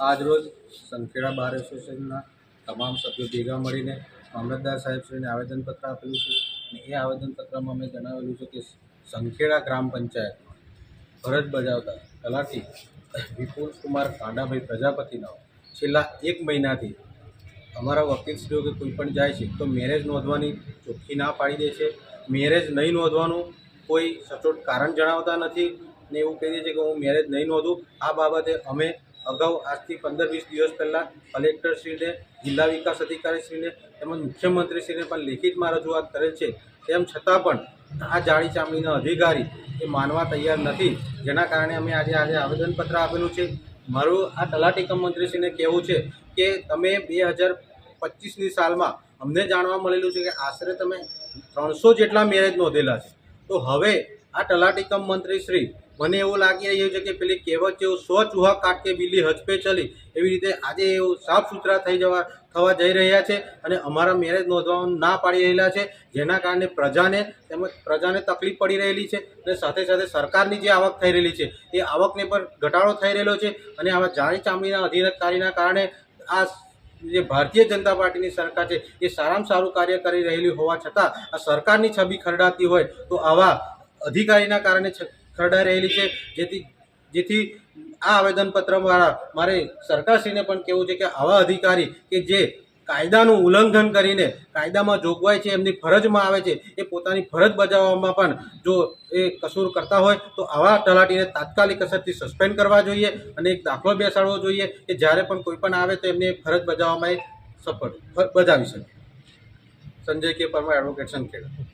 આજરોજ સંખેડા બાર એસોસિએશનના તમામ સભ્યો ભેગા મળીને મામલતદાર સાહેબશ્રીને આવેદનપત્ર આપેલું છે અને એ આવેદનપત્રમાં મેં જણાવેલું છે કે સંખેડા ગ્રામ પંચાયતમાં ફરજ બજાવતા તલાટી વિપુલ કુમાર કાંડાભાઈ પ્રજાપતિના છેલ્લા એક મહિનાથી અમારા વકીલશ્રીઓ કે કોઈ પણ જાય છે તો મેરેજ નોંધવાની ચોખ્ખી ના પાડી દે છે. મેરેજ નહીં નોંધવાનું કોઈ સચોટ કારણ જણાવતા નથી ને એવું કહી દે છે કે હું મેરેજ નહીં નોંધું. આ બાબતે અમે અગાઉ આજથી પંદર વીસ દિવસ પહેલાં કલેક્ટરશ્રીને જિલ્લા વિકાસ અધિકારીશ્રીને તેમજ મુખ્યમંત્રીશ્રીને પણ લેખિતમાં રજૂઆત કરેલ છે. તેમ છતાં પણ આ જાળી ચામડીના અધિકારી એ માનવા તૈયાર નથી. જેના કારણે અમે આજે આજે આવેદનપત્ર આપેલું છે. મારું આ તલાટી કમ મંત્રીશ્રીને કહેવું છે કે તમે બે હજાર પચીસની સાલમાં અમને જાણવા મળેલું છે કે આશરે તમે ત્રણસો જેટલા મેરેજ નોંધેલા છે. તો હવે આ તલાટીકમ મંત્રી શ્રી, મને એવું લાગી રહ્યું છે કે પેલી કહેવત જેવું સો ચૂહા કાટકે બિલ્લી હજપે ચલી. એવી રીતે આજે એવું સાફ સુથરા થઈ જવા, થવા જઈ રહ્યા છે અને અમારા મેરેજ નોંધવાનું ના પાડી રહેલા છે, જેના કારણે પ્રજાને તેમજ પ્રજાને તકલીફ પડી રહેલી છે અને સાથે સાથે સરકારની જે આવક થઈ રહેલી છે, એ આવકને પણ ઘટાડો થઈ રહેલો છે અને આવા જાણી ચામડીના અધિકારીના કારણે આ જે ભારતીય જનતા પાર્ટીની સરકાર છે, એ સારામાં સારું કાર્ય કરી રહેલી હોવા છતાં આ સરકારની છબી ખરડાતી હોય તો આવા અધિકારીના કારણે ખરડાઈ રહેલી છે. જેથી જેથી આ આવેદનપત્ર દ્વારા મારે સરકારશ્રીને પણ કહેવું છે કે આવા અધિકારી કે જે કાયદાનું ઉલ્લંઘન કરીને કાયદામાં જોગવાઈ છે, એમની ફરજમાં આવે છે, એ પોતાની ફરજ બજાવવામાં પણ જો એ કસૂર કરતા હોય, તો આવા તલાટીને તાત્કાલિક અસરથી સસ્પેન્ડ કરવા જોઈએ અને એક દાખલો બેસાડવો જોઈએ કે જ્યારે પણ કોઈ પણ આવે તો એમને ફરજ બજાવવામાં એ સફળ બજાવી શકે. સંજય કે પરમાર એડવોકેટ સંખેડા